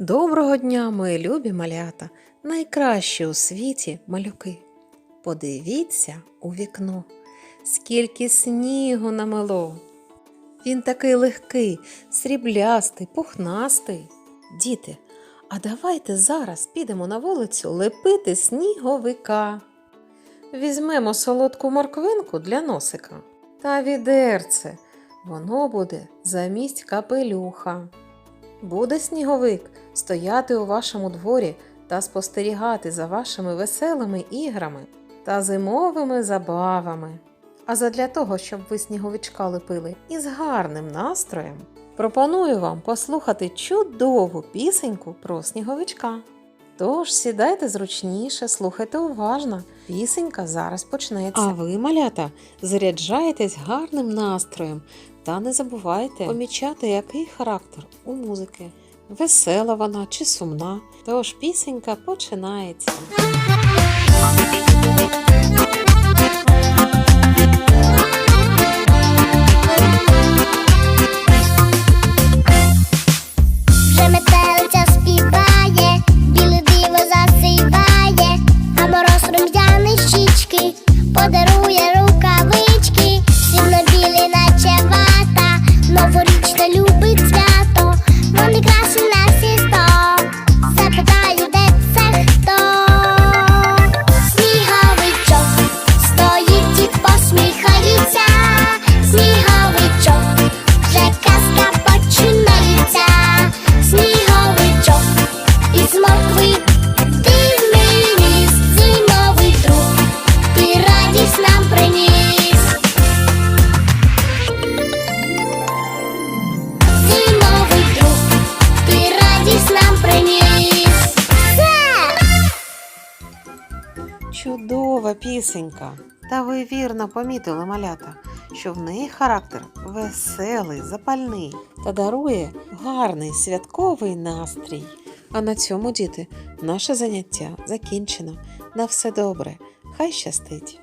Доброго дня, мої любі малята, найкращі у світі малюки. Подивіться у вікно, скільки снігу намело. Він такий легкий, сріблястий, пухнастий. Діти, а давайте зараз підемо на вулицю лепити сніговика. Візьмемо солодку морквинку для носика та відерце. Воно буде замість капелюха. Буде сніговик стояти у вашому дворі та спостерігати за вашими веселими іграми та зимовими забавами. А задля того, щоб ви сніговичка лепили із гарним настроєм, пропоную вам послухати чудову пісеньку про сніговичка. Тож сідайте зручніше, слухайте уважно. Пісенька зараз почнеться. А ви, малята, заряджаєтесь гарним настроєм та не забувайте помічати, який характер у музики. Весела вона чи сумна. Тож пісенька починається. Подарує рукавички, сильно білі, наче вата, новорічно любить Чудова пісенька. Та ви вірно помітили малята, що в неї характер веселий, запальний та дарує гарний святковий настрій. А на цьому, діти, наше заняття закінчено. На все добре. Хай щастить!